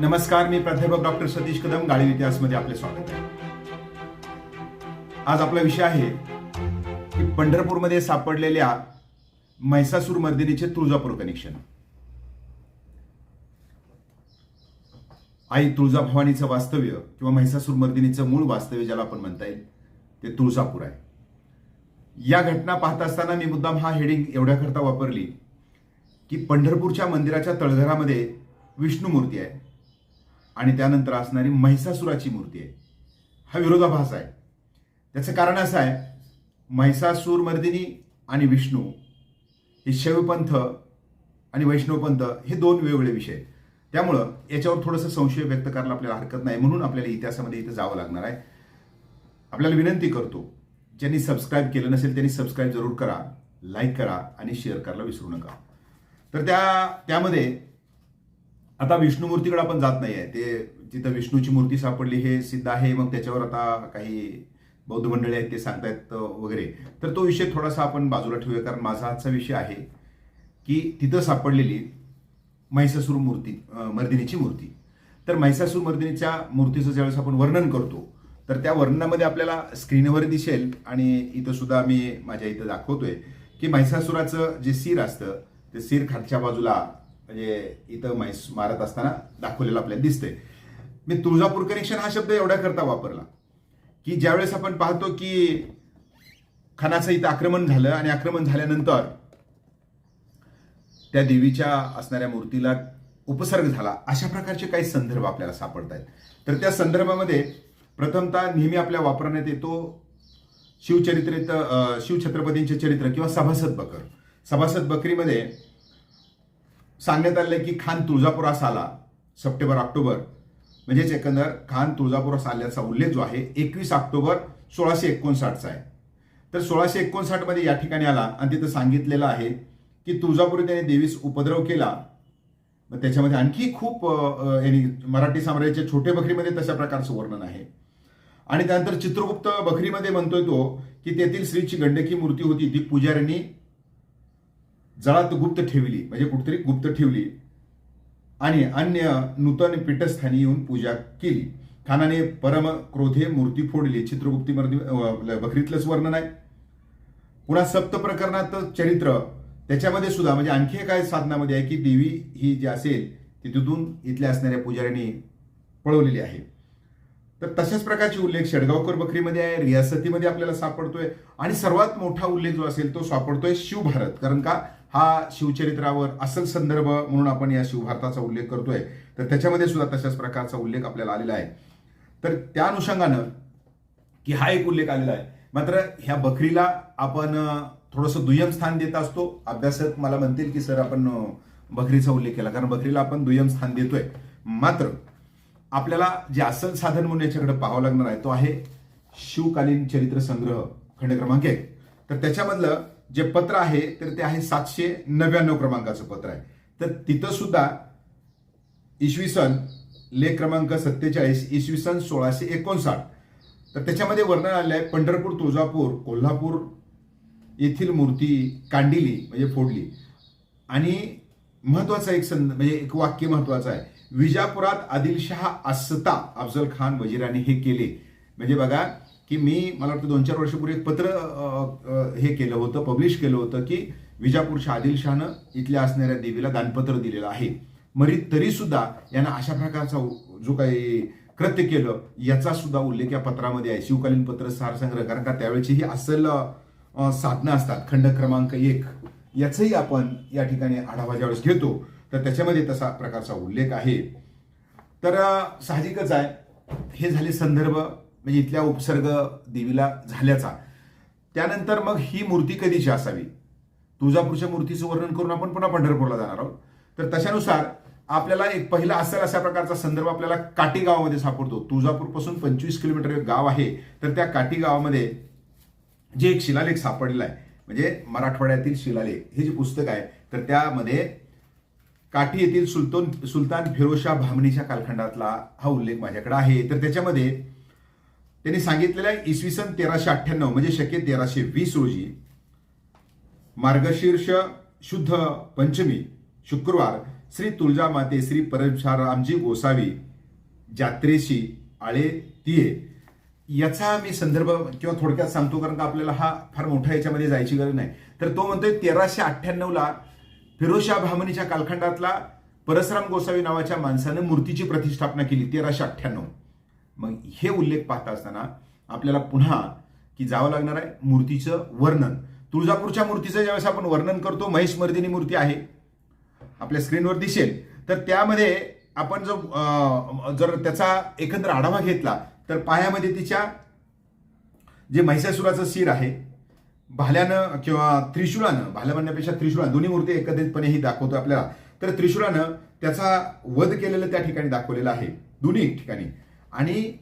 नमस्कार मी प्राध्यापक डॉक्टर सतीश कदम गाळी इतिहासमध्ये आपले स्वागत आहे. आज आपला विषय आहे की पंढरपूरमध्ये सापडलेल्या म्हैसासूर मर्दिनीचे तुळजापूर कनेक्शन आई तुळजाभवानीचं वास्तव्य किंवा म्हैसासूर मर्दिनीचं मूळ वास्तव्य ज्याला आपण म्हणता येईल ते तुळजापूर आहे. या घटना पाहत असताना मी मुद्दाम हा हेडिंग एवढ्याकरता वापरली की पंढरपूरच्या मंदिराच्या तळघरामध्ये विष्णू मूर्ती आहे. आणि त्यानंतर असणारी महिषासुराची मूर्ती आहे. हा विरोधाभास आहे. त्याचं कारण असं आहे महिषासूर मर्दिनी आणि विष्णू हे शैवपंथ आणि वैष्णवपंथ हे दोन वेगवेगळे विषय आहेत. त्यामुळं याच्यावर थोडंसं संशय व्यक्त करायला आपल्याला हरकत नाही म्हणून आपल्याला इतिहासामध्ये इथं जावं लागणार आहे. आपल्याला विनंती करतो ज्यांनी सबस्क्राईब केलं नसेल त्यांनी सबस्क्राईब जरूर करा लाईक करा आणि शेअर करायला विसरू नका. तर त्या त्यामध्ये आता विष्णुमूर्तीकडे आपण जात नाही आहे ते तिथं विष्णूची मूर्ती सापडली हे सिद्ध आहे. मग त्याच्यावर आता काही बौद्ध मंडळी आहेत ते सांगतायत वगैरे. तर तो विषय थोडासा आपण बाजूला ठेवूया कारण माझा आजचा विषय आहे की तिथं सापडलेली महिषासूर मूर्ती मर्दिनीची मूर्ती. तर महिषासूर मर्दिनीच्या मूर्तीचं ज्यावेळेस आपण वर्णन करतो तर त्या वर्णनामध्ये आपल्याला स्क्रीनवर दिसेल आणि इथं सुद्धा मी माझ्या इथं दाखवतोय की महिषासुराचं जे सिर असतं ते सिर खालच्या बाजूला म्हणजे इथं म्हैस मारत असताना दाखवलेलं आपल्याला दिसतंय. मी तुळजापूर कनेक्शन हा शब्द एवढ्या करता वापरला की ज्यावेळेस आपण पाहतो की खानाचं इथं आक्रमण झालं आणि आक्रमण झाल्यानंतर त्या देवीच्या असणाऱ्या मूर्तीला उपसर्ग झाला अशा प्रकारचे काही संदर्भ आपल्याला सापडत आहेत तर त्या संदर्भामध्ये प्रथमतः नेहमी आपल्या वापरण्यात येतो शिवचरित्रेत शिवछत्रपतींचे चरित्र किंवा सभासद बकर. सभासद बकरीमध्ये सांगण्यात आलं की खान तुळजापुरास आला सप्टेंबर ऑक्टोबर. म्हणजेच एकंदर खान तुळजापुरास आल्याचा उल्लेख जो आहे एकवीस ऑक्टोबर सोळाशे एकोणसाठचा आहे. तर सोळाशे एकोणसाठमध्ये या ठिकाणी आला आणि तिथं सांगितलेलं आहे की तुळजापूर त्याने देवीस उपद्रव केला. मग त्याच्यामध्ये आणखी खूप यांनी मराठी साम्राज्याच्या छोटे बकरीमध्ये तशा प्रकारचं वर्णन आहे. आणि त्यानंतर चित्रगुप्त बकरीमध्ये म्हणतोय तो की तेथील श्रीची गंडकी मूर्ती होती ती पुजाऱ्यांनी जळात गुप्त ठेवली म्हणजे कुठेतरी गुप्त ठेवली. आणि अन्य नूतन पीठस्थानी येऊन पूजा केली. खानाने परम क्रोधे मूर्ती फोडली. चित्रगुप्ती मर्दी बकरीतलंच वर्णन आहे. पुन्हा सप्त प्रकरणात चरित्र. त्याच्यामध्ये सुद्धा म्हणजे आणखी एक काय साधनामध्ये आहे की देवी ही जी असेल ती तिथून इथल्या असणाऱ्या पुजाऱ्यांनी पळवलेली आहे. तर तशाच प्रकारचे उल्लेख शेडगावकर बकरीमध्ये आहे रियासतीमध्ये आपल्याला सापडतोय. आणि सर्वात मोठा उल्लेख जो असेल तो सापडतोय शिवभारत. कारण का? हा शिवचरित्रावर असल संदर्भ म्हणून आपण या शिवभारताचा उल्लेख करतोय. तर त्याच्यामध्ये सुद्धा तशाच प्रकारचा उल्लेख आपल्याला आलेला आहे. तर त्या अनुषंगानं की हा एक उल्लेख आलेला आहे. मात्र ह्या बकरीला आपण थोडंसं दुय्यम स्थान देत असतो. अभ्यासक मला म्हणतील की सर आपण बकरीचा उल्लेख केला. कारण बकरीला आपण दुय्यम स्थान देतोय. मात्र आपल्याला जे असल साधन म्हणून याच्याकडे पाहावं लागणार आहे तो आहे शिवकालीन चरित्र संग्रह खंड क्रमांक एक. तर त्याच्यामधलं जे पत्र आहे तर ते आहे सातशे नव्याण्णव क्रमांकाचं पत्र आहे. तर तिथं सुद्धा इसवी सन लेख क्रमांक सत्तेचाळीस इसवी सन सोळाशे एकोणसाठ. तर त्याच्यामध्ये वर्णन आलेलं आहे पंढरपूर तुळजापूर कोल्हापूर येथील मूर्ती कांडिली म्हणजे फोडली. आणि महत्त्वाचा एक संद म्हणजे एक वाक्य महत्वाचं आहे. विजापुरात आदिलशहा आसता अफजल खान वजिराने हे केले. म्हणजे बघा की मी मला वाटतं दोन चार वर्षापूर्वी एक पत्र हे केलं होतं पब्लिश केलं होतं की विजापूरच्या आदिलशहानं इथल्या असणाऱ्या देवीला दानपत्र दिलेलं आहे. मरी तरी सुद्धा यांना अशा प्रकारचा जो काही कृत्य केलं याचा सुद्धा उल्लेख या पत्रामध्ये आहे. शिवकालीन पत्र सारसंग्रह कारण का त्यावेळेची ही असल साधनं असतात. खंड क्रमांक एक. याचंही आपण या ठिकाणी आढावा ज्यावेळेस घेतो तर त्याच्यामध्ये तसा प्रकारचा उल्लेख आहे. तर साहजिकच आहे. हे झाले संदर्भ. म्हणजे इथल्या उपसर्ग देवीला झाल्याचा. त्यानंतर मग ही मूर्ती कधीची असावी? तुळजापूरच्या मूर्तीचं वर्णन करून आपण पुन्हा पंढरपूरला जाणार आहोत. तर तशानुसार आपल्याला एक पहिला असेल अशा प्रकारचा संदर्भ आपल्याला काटी गावामध्ये सापडतो. तुळजापूरपासून पंचवीस किलोमीटर एक गाव आहे. तर त्या काटी गावामध्ये जे एक शिलालेख सापडलेला आहे म्हणजे मराठवाड्यातील शिलालेख हे जे पुस्तक आहे तर त्यामध्ये काठी येथील सुलतान सुलतान फिरोशा भामनीच्या कालखंडातला हा उल्लेख माझ्याकडे आहे. तर त्याच्यामध्ये त्यांनी सांगितलेलं आहे इसवी सन तेराशे अठ्ठ्याण्णव म्हणजे शके तेराशे वीस रोजी मार्गशीर्ष शुद्ध पंचमी शुक्रवार श्री तुळजा माते श्री परमशारामजी गोसावी जात्रेशी आळे तिये याचा मी संदर्भ किंवा थोडक्यात सांगतो कारण का आपल्याला हा फार मोठा याच्यामध्ये जायची गरज नाही. तर तो म्हणतोय तेराशे अठ्ठ्याण्णवला फिरोजशाह भामनीच्या कालखंडातला परसराम गोसावी नावाच्या माणसानं मूर्तीची प्रतिष्ठापना केली तेराशे अठ्ठ्याण्णव. मग हे उल्लेख पाहता असताना आपल्याला पुन्हा की जावं लागणार आहे मूर्तीचं वर्णन. तुळजापूरच्या मूर्तीचं ज्यावेळेस आपण वर्णन करतो महेश मर्दिनी मूर्ती आहे. आपल्या स्क्रीनवर दिसेल. तर त्यामध्ये आपण जो जर त्याचा एकंदर आढावा घेतला तर पायामध्ये तिच्या जे महिषासुराचं शिर आहे भाल्यानं किंवा त्रिशुळानं भाल्या म्हणण्यापेक्षा त्रिशुळा दोन्ही मूर्ती एकत्रितपणे ही दाखवतो आपल्याला. तर त्रिशुळानं त्याचा वध केलेलं त्या ठिकाणी दाखवलेलं आहे. दोन्ही ठिकाणी. आणि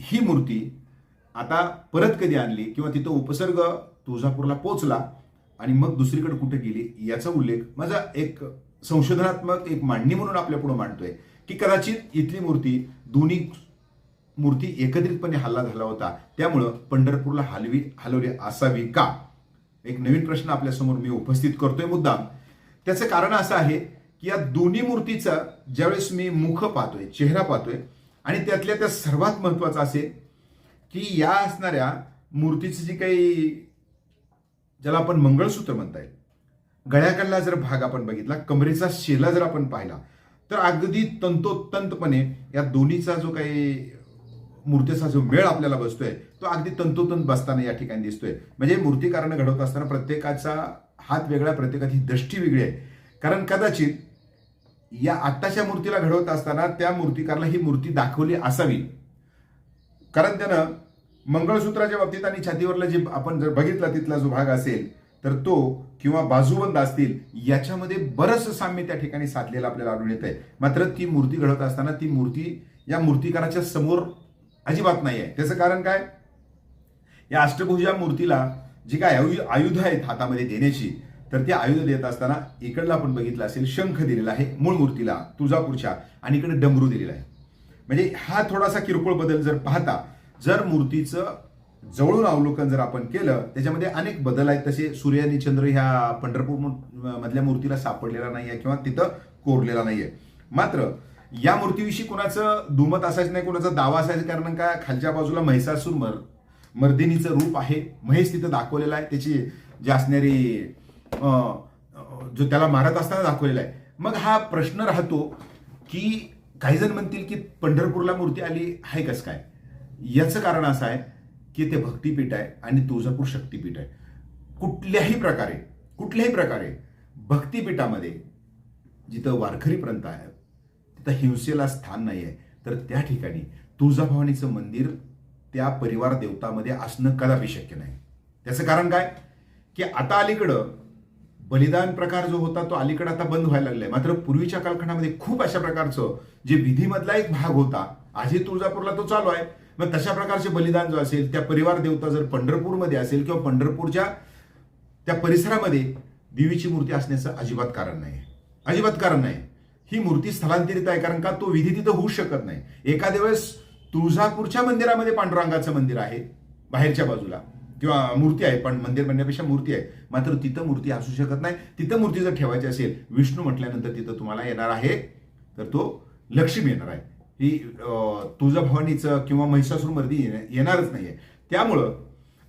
ही मूर्ती आता परत कधी आणली किंवा तिथं उपसर्ग तुळजापूरला पोचला आणि मग दुसरीकडे कुठे गेली याचा उल्लेख माझा एक संशोधनात्मक एक मांडणी म्हणून आपल्या पुढे मांडतोय की कदाचित इथली मूर्ती दोन्ही मूर्ती एकत्रितपणे हल्ला झाला होता. त्यामुळं पंढरपूरला हलवी हलवली असावी का? एक नवीन प्रश्न आपल्यासमोर मी उपस्थित करतोय मुद्दाम. त्याचं कारण असं आहे की या दोन्ही मूर्तीचं ज्यावेळेस मी मुख पाहतोय चेहरा पाहतोय आणि त्यातल्या त्या सर्वात महत्वाचं असे की या असणाऱ्या मूर्तीची जी काही ज्याला आपण मंगळसूत्र म्हणता येईल गळ्याकडला जर भाग आपण बघितला कमरेचा शेला जर आपण पाहिला तर अगदी तंतोतंतपणे या दोन्हीचा जो काही मूर्तीचा जो मेळ आपल्याला बसतोय तो अगदी तंतोतंत बसताना या ठिकाणी दिसतोय. म्हणजे मूर्तीकारण घडवत असताना प्रत्येकाचा हात वेगळा प्रत्येकाची दृष्टी वेगळी आहे. कारण कदाचित या आत्ताच्या मूर्तीला घडवत असताना त्या मूर्तिकारला ही मूर्ती दाखवली असावी. कारण त्यानं मंगळसूत्राच्या बाबतीत आणि छातीवरला जे आपण जर बघितला तिथला जो भाग असेल तर तो किंवा बाजूबंद असतील याच्यामध्ये बरंच साम्य त्या ठिकाणी साधलेलं आपल्याला आढळून येत आहे मात्र ती मूर्ती घडवत असताना ती मूर्ती या मूर्तिकाराच्या समोर अजिबात नाही आहे त्याचं कारण काय? या अष्टभुजा मूर्तीला जी काय आयु आयुध आहेत हातामध्ये देण्याची तर ते आयुध देत असताना इकडला आपण बघितलं असेल शंख दिलेला आहे मूळ मूर्तीला तुळजापूरच्या आणि इकडे डमरू दिलेला आहे. म्हणजे हा थोडासा किरकोळ बदल जर पाहता जर मूर्तीचं जवळून अवलोकन जर आपण केलं त्याच्यामध्ये अनेक बदल आहेत. तसे सूर्य आणि चंद्र ह्या पंढरपूर मधल्या मूर्तीला सापडलेला नाही आहे किंवा तिथं कोरलेला नाहीये. मात्र या मूर्तीविषयी कोणाचं दुमत असायचं नाही कोणाचा दावा असायचं कारण का खालच्या बाजूला महिषासूर मर मर्दिनीचं रूप आहे. महेश तिथं दाखवलेला आहे. त्याची जी असणारी जो त्याला मारत असताना दाखवलेला आहे. मग हा प्रश्न राहतो की काही जण म्हणतील की पंढरपूरला मूर्ती आली आहे कस काय? याचं कारण असं आहे की ते भक्तिपीठ आहे आणि तुळजापूर शक्तीपीठ आहे. कुठल्याही प्रकारे कुठल्याही प्रकारे भक्तिपीठामध्ये जिथं वारकरी पंथ आहे तिथं हिंसेला स्थान नाही आहे तर त्या ठिकाणी तुळजाभवानीचं मंदिर त्या परिवार देवतामध्ये असणं कदापि शक्य नाही. त्याचं कारण काय? की आता अलीकडं बलिदान प्रकार जो होता तो अलीकडे आता बंद व्हायला लागलाय. मात्र पूर्वीच्या कालखंडामध्ये खूप अशा प्रकारचं जे विधीमधला एक भाग होता आजही तुळजापूरला तो चालू आहे. मग तशा प्रकारचे बलिदान जो असेल त्या परिवार देवता जर पंढरपूरमध्ये असेल किंवा पंढरपूरच्या त्या परिसरामध्ये देवीची मूर्ती असण्याचं अजिबात कारण नाही. अजिबात कारण नाही. ही मूर्ती स्थलांतरित आहे कारण का तो विधी तिथं होऊ शकत नाही. एखाद्या वेळेस तुळजापूरच्या मंदिरामध्ये पांडुरंगाचं मंदिर आहे बाहेरच्या बाजूला. किंवा मूर्ती आहे पण मंदिर बनण्यापेक्षा मूर्ती आहे. मात्र तिथं मूर्ती असू शकत नाही. तिथं मूर्ती जर ठेवायची असेल विष्णू म्हटल्यानंतर तिथं तुम्हाला येणार आहे. तर तो लक्ष्मी येणार आहे. ही अं, तुळजाभवानीचं किंवा महिषासूर मर्दी येणारच नाही आहे त्यामुळं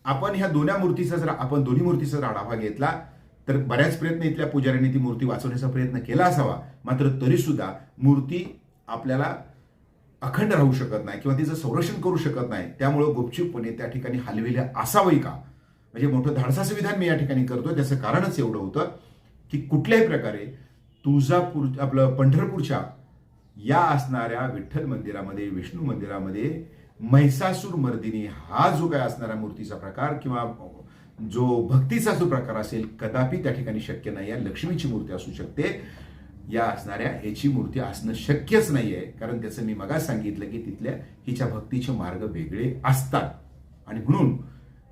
आपण ह्या दोन्ही मूर्तीचा जर आपण दोन्ही मूर्तीचा जर आढावा घेतला तर बऱ्याच प्रयत्न इथल्या पुजाऱ्यांनी ती मूर्ती वाचवण्याचा प्रयत्न केला असावा. मात्र तरीसुद्धा मूर्ती आपल्याला अखंड राहू शकत नाही किंवा तिचं संरक्षण करू शकत नाही त्यामुळं गुपचूपपणे त्या ठिकाणी हलविल्या असावंही का? म्हणजे मोठं धाडसाचं विधान मी या ठिकाणी करतोय त्याचं कारणच एवढं होतं की कुठल्याही प्रकारे तुळजापूर आपलं पंढरपूरच्या या असणाऱ्या विठ्ठल मंदिरामध्ये विष्णू मंदिरामध्ये महिषासूर मर्दिनी हा जो काय असणारा मूर्तीचा प्रकार किंवा जो भक्तीचा जो प्रकार असेल कदापि त्या ठिकाणी शक्य नाही या लक्ष्मीची मूर्ती असू शकते या असणाऱ्या ह्याची मूर्ती असणं शक्यच नाही आहे कारण त्याचं मी मगाच सांगितलं की तिथल्या हिच्या भक्तीचे मार्ग वेगळे असतात. आणि म्हणून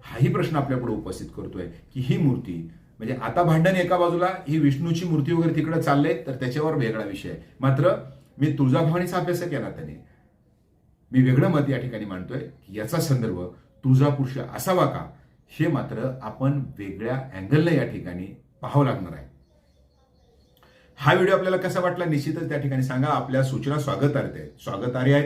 हाही प्रश्न आपल्यापुढे उपस्थित करतोय की ही मूर्ती म्हणजे आता भांडण एका बाजूला ही विष्णूची मूर्ती वगैरे तिकडे चालले तर त्याच्यावर वेगळा विषय आहे. मात्र मी तुळजाभवानीचा अभ्यास केला त्याने मी वेगळं मत या ठिकाणी मांडतोय की याचा संदर्भ तुळजापूरशी असावा का हे मात्र आपण वेगळ्या अँगलला या ठिकाणी पाहावं लागणार आहे. हा व्हिडिओ आपल्याला कसा वाटला निश्चितच त्या ठिकाणी सांगा. आपल्या सूचना स्वागतार्थ आहेत. स्वागतार्ह आहेत